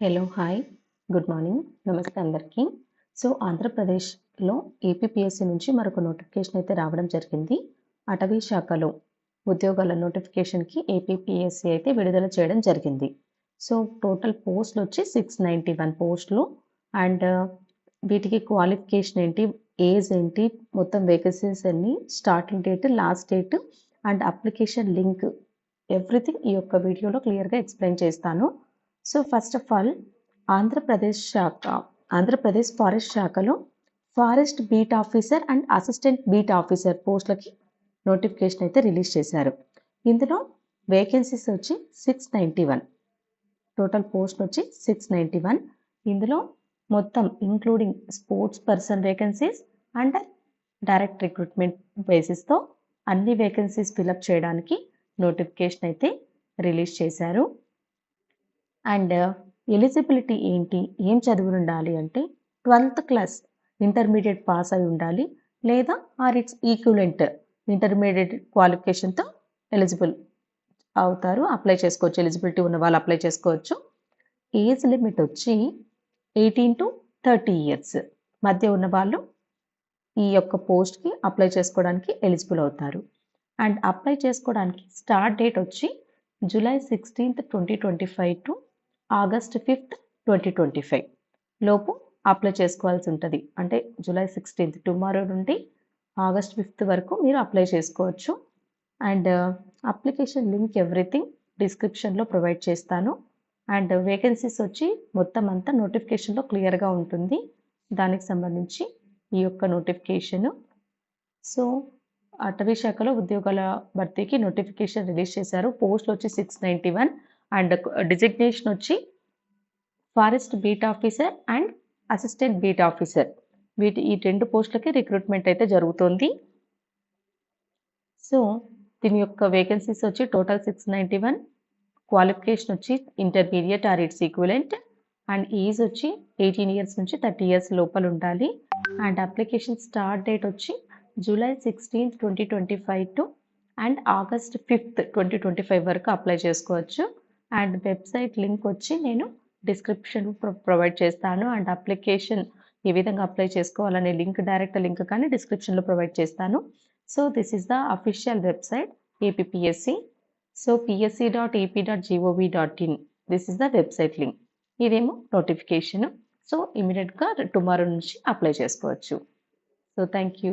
Hello hi good morning నమస్తే అందరికీ. So ఆంధ్రప్రదేశ్లో ఏపీపీఎస్సీ నుంచి మరొక నోటిఫికేషన్ అయితే రావడం జరిగింది. అటవీ శాఖలో ఉద్యోగాల నోటిఫికేషన్కి ఏపీపీఎస్సీ అయితే విడుదల చేయడం జరిగింది. సో టోటల్ పోస్టులు వచ్చి సిక్స్ నైంటీ వన్ పోస్టులు అండ్ వీటికి క్వాలిఫికేషన్ ఏంటి ఏజ్ ఏంటి మొత్తం వేకెన్సీస్ అన్ని starting date last date and application link everything ఈ యొక్క వీడియోలో క్లియర్గా ఎక్స్ప్లెయిన్ చేస్తాను. So first of all Andhra Pradesh శాఖ ఆంధ్రప్రదేశ్ ఫారెస్ట్ శాఖలో forest beat officer and assistant beat officer పోస్టులకి నోటిఫికేషన్ అయితే రిలీజ్ చేశారు. ఇందులో వేకెన్సీస్ వచ్చి six ninety one total post వచ్చి సిక్స్ నైంటీ వన్ ఇందులో మొత్తం including sports person vacancies and direct recruitment బేసిస్తో అన్ని వేకెన్సీస్ ఫిలప్ చేయడానికి నోటిఫికేషన్ అయితే రిలీజ్ చేశారు. అండ్ ఎలిజిబిలిటీ ఏంటి? ఏం చదివి ఉండాలి అంటే ట్వెల్త్ క్లాస్ ఇంటర్మీడియట్ పాస్ అయి ఉండాలి లేదా ఆర్ ఇట్స్ ఈక్వలెంట్ ఇంటర్మీడియట్ క్వాలిఫికేషన్తో ఎలిజిబుల్ అవుతారు అప్లై చేసుకోవచ్చు ఎలిజిబిలిటీ ఉన్న వాళ్ళు అప్లై చేసుకోవచ్చు. ఏజ్ లిమిట్ వచ్చి ఎయిటీన్ టు థర్టీ ఇయర్స్ మధ్య ఉన్న వాళ్ళు ఈ యొక్క పోస్ట్కి అప్లై చేసుకోవడానికి ఎలిజిబుల్ అవుతారు. అండ్ అప్లై చేసుకోవడానికి స్టార్ట్ డేట్ వచ్చి July sixteenth twenty twenty five to August fifth twenty twenty five. లోపు అప్లై చేసుకోవాల్సి ఉంటుంది. అంటే జూలై సిక్స్టీన్త్ టుమారో నుండి ఆగస్ట్ ఫిఫ్త్ వరకు మీరు అప్లై చేసుకోవచ్చు. And uh, application link everything డిస్క్రిప్షన్లో ప్రొవైడ్ చేస్తాను. అండ్ వేకెన్సీస్ వచ్చి మొత్తం అంతా నోటిఫికేషన్లో క్లియర్గా ఉంటుంది. దానికి సంబంధించి ఈ యొక్క నోటిఫికేషను. సో అటవీ శాఖలో ఉద్యోగాల భర్తీకి నోటిఫికేషన్ రిలీజ్ చేశారు. పోస్టులు వచ్చి six ninety one and designation వచ్చి forest beat officer and assistant beat officer. వీటి ఈ రెండు పోస్టులకి రిక్రూట్మెంట్ అయితే జరుగుతుంది. సో దీని యొక్క వేకెన్సీస్ వచ్చి total six ninety one qualification వచ్చి intermediate or its equivalent and age వచ్చి ఎయిటీన్ ఇయర్స్ నుంచి థర్టీ ఇయర్స్ లోపల ఉండాలి. అండ్ అప్లికేషన్ స్టార్ట్ డేట్ వచ్చి July sixteenth twenty twenty five to and August fifth twenty twenty five వరకు apply చేసుకోవచ్చు. And website link వచ్చి నేను డిస్క్రిప్షన్ ప్రొవైడ్ చేస్తాను. అండ్ అప్లికేషన్ ఏ విధంగా అప్లై చేసుకోవాలనే లింక్ డైరెక్ట్ లింక్ కానీ డిస్క్రిప్షన్లో ప్రొవైడ్ చేస్తాను. So this is the official website APSC so PSC dot AP dot G O V dot in. This is the website link. ఇదేమో notification. So ఇమీడియట్గా tomorrow నుంచి apply చేసుకోవచ్చు. So thank you